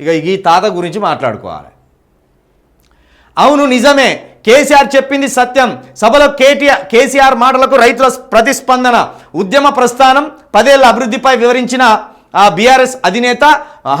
ఇక ఈ తాత గురించి మాట్లాడుకోవాలి. అవును నిజమే. కేసీఆర్ చెప్పింది సత్యం. సభలో కేటీఆర్ కేసీఆర్ మాటలకు రైతుల ప్రతిస్పందన. ఉద్యమ ప్రస్థానం పదేళ్ళ అభివృద్ధిపై వివరించిన ఆ బీఆర్ఎస్ అధినేత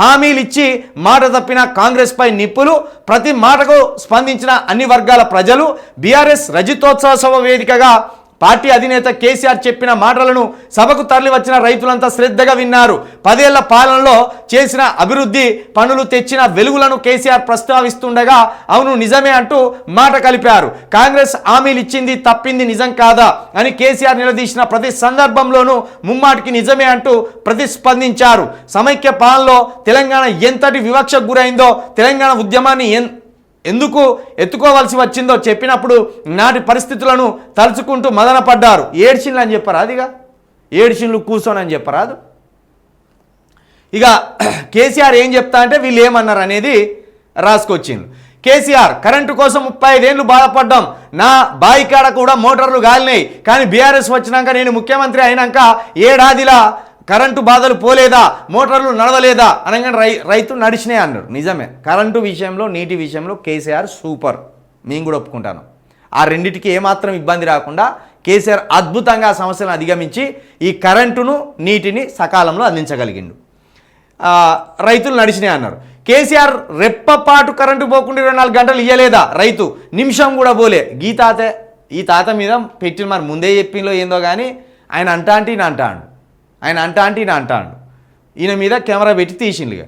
హామీలు ఇచ్చి మాట తప్పిన కాంగ్రెస్పై నిప్పులు ప్రతి మాటకు స్పందించిన అన్ని వర్గాల ప్రజలు బీఆర్ఎస్ రజితోత్సవ సభ వేదికగా పార్టీ అధినేత కేసీఆర్ చెప్పిన మాటలను సభకు తరలివచ్చిన రైతులంతా శ్రద్ధగా విన్నారు. పదేళ్ళ పాలనలో చేసిన అభివృద్ధి పనులు తెచ్చిన వెలుగులను కేసీఆర్ ప్రస్తావిస్తుండగా అవును నిజమే అంటూ మాట కలిపారు. కాంగ్రెస్ హామీలు ఇచ్చింది తప్పింది నిజం కాదా అని కేసీఆర్ నిలదీసిన ప్రతి సందర్భంలోనూ ముమ్మాటికి నిజమే అంటూ ప్రతిస్పందించారు. సమైక్య పాలనలో తెలంగాణ ఎంతటి వివక్షకు గురైందో తెలంగాణ ఉద్యమాన్ని ఎన్ ఎందుకు ఎత్తుకోవాల్సి వచ్చిందో చెప్పినప్పుడు నాటి పరిస్థితులను తలుచుకుంటూ మదనపడ్డారు. ఏడ్చిన్లు అని చెప్పారు అదిగా ఏడ్చిన్లు కూర్చోనని చెప్పరాదు. ఇక కేసీఆర్ ఏం చెప్తా అంటే వీళ్ళు ఏమన్నారు అనేది రాసుకొచ్చింది కేసీఆర్ కరెంటు కోసం ముప్పై ఐదేళ్ళు బాధపడ్డాం. నా బాయికాడ కూడా మోటార్లు గాలినాయి. కానీ బీఆర్ఎస్ వచ్చినాక నేను ముఖ్యమంత్రి అయినాక ఏడాదిలా కరెంటు బాధలు పోలేదా? మోటార్లు నడవలేదా? అనగానే రై రైతు నడిచినాయి అన్నాడు. నిజమే. కరెంటు విషయంలో నీటి విషయంలో కేసీఆర్ సూపర్. నేను కూడా ఒప్పుకుంటాను. ఆ రెండిటికి ఏమాత్రం ఇబ్బంది రాకుండా కేసీఆర్ అద్భుతంగా ఆ సమస్యలను అధిగమించి ఈ కరెంటును నీటిని సకాలంలో అందించగలిగిండు. రైతులు నడిచినాయి అన్నారు. కేసీఆర్ రెప్పపాటు కరెంటు పోకుండా ఇరవై నాలుగు గంటలు ఇయ్యలేదా? రైతు నిమిషం కూడా పోలే. గీతాతే ఈ తాత మీద పెట్టిన మరి ముందే చెప్పిందో ఏందో కానీ ఆయన అంటా అంటే ఈయన అంటాడు ఆయన అంటా అంటే ఈయన అంటాడు. ఈయన మీద కెమెరా పెట్టి తీసిండుగా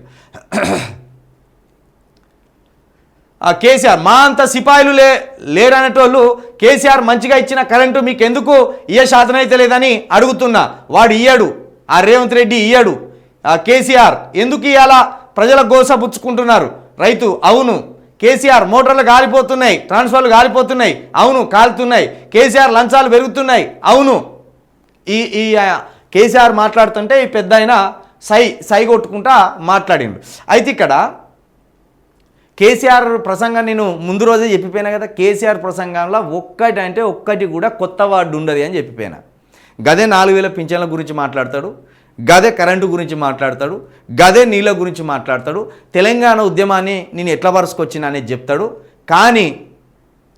ఆ కేసీఆర్ మా అంత సిపాయిలు లే లేరనేటోళ్ళు కేసీఆర్ మంచిగా ఇచ్చిన కరెంటు మీకు ఎందుకు ఇయ్య శాతం అయితే లేదని అడుగుతున్నా. వాడు ఇయ్యడు. ఆ రేవంత్ రెడ్డి ఇయ్యడు. ఆ కేసీఆర్ ఎందుకు ఇవాళ ప్రజల గోస పుచ్చుకుంటున్నారు. రైతు అవును. కేసీఆర్ మోటార్లు కాలిపోతున్నాయి ట్రాన్స్ఫర్లు కాలిపోతున్నాయి అవును కాలుతున్నాయి. కేసీఆర్ లంచాలు పెరుగుతున్నాయి. అవును. ఈ ఈ కేసీఆర్ మాట్లాడుతుంటే ఈ పెద్ద ఆయన సై సై కొట్టుకుంటా మాట్లాడిండు. అయితే ఇక్కడ కేసీఆర్ ప్రసంగం నేను ముందు రోజే చెప్పిపోయినా కదా కేసీఆర్ ప్రసంగంలో ఒక్కటి అంటే ఒక్కటి కూడా కొత్త వార్డు ఉండదు అని చెప్పిపోయినా. గదే నాలుగు వేల పింఛన్ల గురించి మాట్లాడతాడు గదే కరెంటు గురించి మాట్లాడతాడు గదే నీళ్ళ గురించి మాట్లాడతాడు తెలంగాణ ఉద్యమాన్ని నేను ఎట్లా వరుసకొచ్చిన అనేది చెప్తాడు కానీ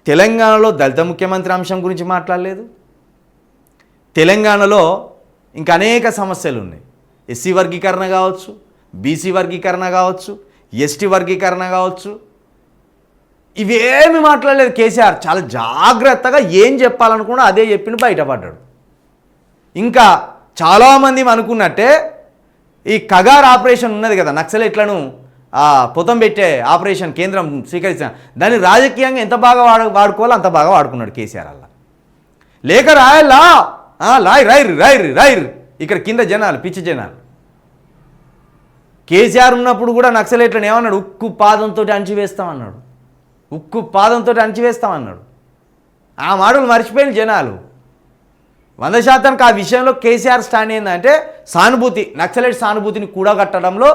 తెలంగాణలో దళిత ముఖ్యమంత్రి అంశం గురించి మాట్లాడలేదు. తెలంగాణలో ఇంకా అనేక సమస్యలు ఉన్నాయి ఎస్సీ వర్గీకరణ కావచ్చు బీసీ వర్గీకరణ కావచ్చు ఎస్టీ వర్గీకరణ కావచ్చు. ఇవేమి మాట్లాడలేదు కేసీఆర్. చాలా జాగ్రత్తగా ఏం చెప్పాలనుకున్నా అదే చెప్పిన బయటపడ్డాడు. ఇంకా చాలామంది అనుకున్నట్టే ఈ కగార్ ఆపరేషన్ ఉన్నది కదా నక్సలైట్లను ఆ, పొతం పెట్టే ఆపరేషన్ కేంద్రం స్వీకరించిన దాన్ని రాజకీయంగా ఎంత బాగా వాడు వాడుకోవాలో అంత బాగా వాడుకున్నాడు కేసీఆర్ అలా. లేక రాయల్లా? ఆ, రాయ్ రాయ్ రాయ్ ఇక్కడ కింద జనాలు పిచ్చి జనాలు. కేసీఆర్ ఉన్నప్పుడు కూడా నక్సలేట్లను ఏమన్నాడు? ఉక్కు పాదంతో అణిచివేస్తామన్నాడు ఉక్కు పాదంతో అణిచివేస్తామన్నాడు ఆ మాటలు మర్చిపోయిన జనాలు. వంద శాతానికి ఆ విషయంలో కేసీఆర్ స్టాండ్ ఏంటంటే సానుభూతి నక్సలైట్ సానుభూతిని కూడగట్టడంలో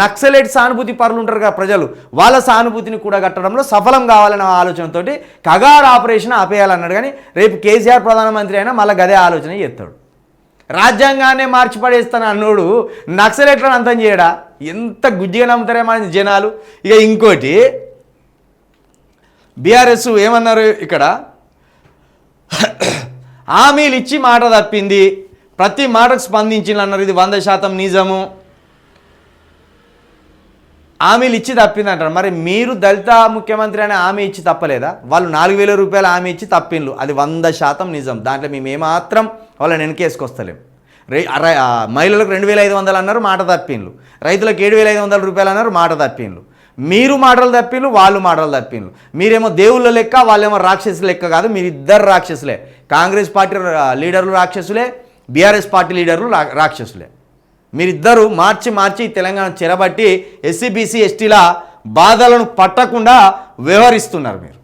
నక్సలైట్ సానుభూతి పరులు ఉంటారు కదా ప్రజలు వాళ్ళ సానుభూతిని కూడా కట్టడంలో సఫలం కావాలనే ఆలోచనతోటి కగాడ్ ఆపరేషన్ ఆపేయాలన్నాడు. కానీ రేపు కేసీఆర్ ప్రధానమంత్రి అయినా మళ్ళీ గదే ఆలోచన చేస్తాడు. రాజ్యాంగాన్నే మార్చి పడేస్తాను అన్నోడు నక్సలైట్లను అంతం చేయడా? ఎంత గుజ్జిగా నమ్ముతారే మన జనాలు. ఇక ఇంకోటి బీఆర్ఎస్ ఏమన్నారు ఇక్కడ? హామీలు ఇచ్చి మాట తప్పింది. ప్రతి మాటకు స్పందించింది అన్నారు ఇది వంద శాతం నిజము. హామీలు ఇచ్చి తప్పింది అంటారు మరి మీరు దళిత ముఖ్యమంత్రి అనే హామీ ఇచ్చి తప్పలేదా? వాళ్ళు నాలుగు వేల రూపాయల హామీ ఇచ్చి తప్పిండ్లు. అది వంద శాతం నిజం. దాంట్లో మేము ఏమాత్రం వాళ్ళని వెనకేసుకొస్తలేం. రే మహిళలకు రెండు వేల ఐదు వందలు అన్నారు మాట తప్పిండ్లు. రైతులకు ఏడు వేల ఐదు వందల రూపాయలు అన్నారు మాట తప్పిండ్లు. మీరు మాటలు తప్పిండ్లు వాళ్ళు మాటలు తప్పిండ్లు మీరేమో దేవుళ్ళ లెక్క వాళ్ళేమో రాక్షసుల లెక్క కాదు మీరు ఇద్దరు రాక్షసులే. కాంగ్రెస్ పార్టీ లీడర్లు రాక్షసులే బీఆర్ఎస్ పార్టీ లీడర్లు రాక్షసులే. మీరిద్దరూ మార్చి మార్చి తెలంగాణ చెరబట్టి ఎస్సీబీసీ ఎస్టీల బాధలను పట్టకుండా వ్యవహరిస్తున్నారు మీరు.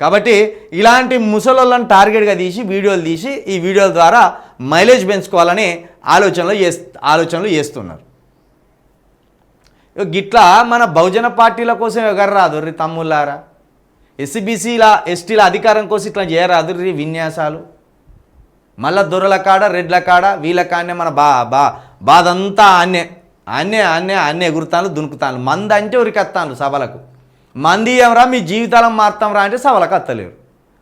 కాబట్టి ఇలాంటి ముసలోళ్ళని టార్గెట్గా తీసి వీడియోలు తీసి ఈ వీడియోల ద్వారా మైలేజ్ పెంచుకోవాలని ఆలోచనలు చేస్ ఆలోచనలు చేస్తున్నారు. గిట్లా మన బహుజన పార్టీల కోసం ఎగరరాదు రీ తమ్ముళ్ళారా. ఎస్సీబీసీల ఎస్టీల అధికారం కోసం ఇట్లా చేయరాదు రీ విన్యాసాలు. మళ్ళా దొరల కాడ రెడ్ల కాడ వీళ్ళ కాడనే మన బా బా బాధంతా ఆన్నే అన్నే అన్నే అన్నే ఎగురుతాను దునుకుతాను మంది అంటే ఉరికెత్తాను సభలకు. మంది ఏమరా మీ జీవితాలను మారుతాం రా అంటే సభలకు అత్తలేరు.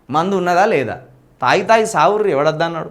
మందు ఉన్నదా లేదా? తాగి తాగి సావుర్రు ఎవడద్దన్నాడు?